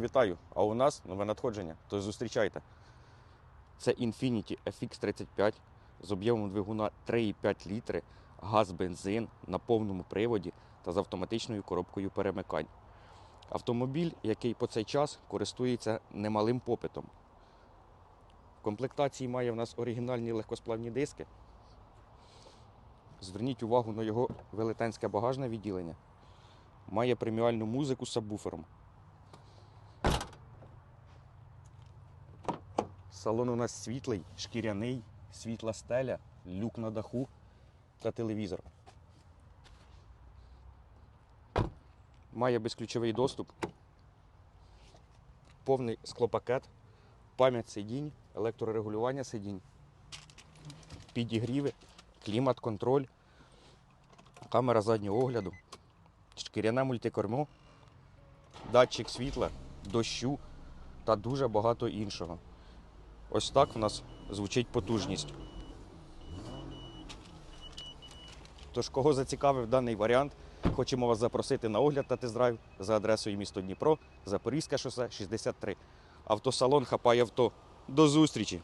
Вітаю! А у нас нове надходження. Тож зустрічайте. Це Infiniti FX35 з об'ємом двигуна 3,5 літри, газ бензин на повному приводі та з автоматичною коробкою перемикань. Автомобіль, який по цей час користується немалим попитом. В комплектації має в нас оригінальні легкосплавні диски. Зверніть увагу на його велетенське багажне відділення. Має преміальну музику з сабвуфером. Салон у нас світлий, шкіряний, світла стеля, люк на даху та телевізор. Має безключовий доступ, повний склопакет, пам'ять сидінь, електрорегулювання сидінь, підігріви, клімат-контроль, камера заднього огляду, шкіряне мультикермо, датчик світла, дощу та дуже багато іншого. Ось так в нас звучить потужність. Тож, кого зацікавив даний варіант, хочемо вас запросити на огляд та тест-драйв за адресою місто Дніпро, Запорізьке шосе 63. Автосалон хапає авто. До зустрічі!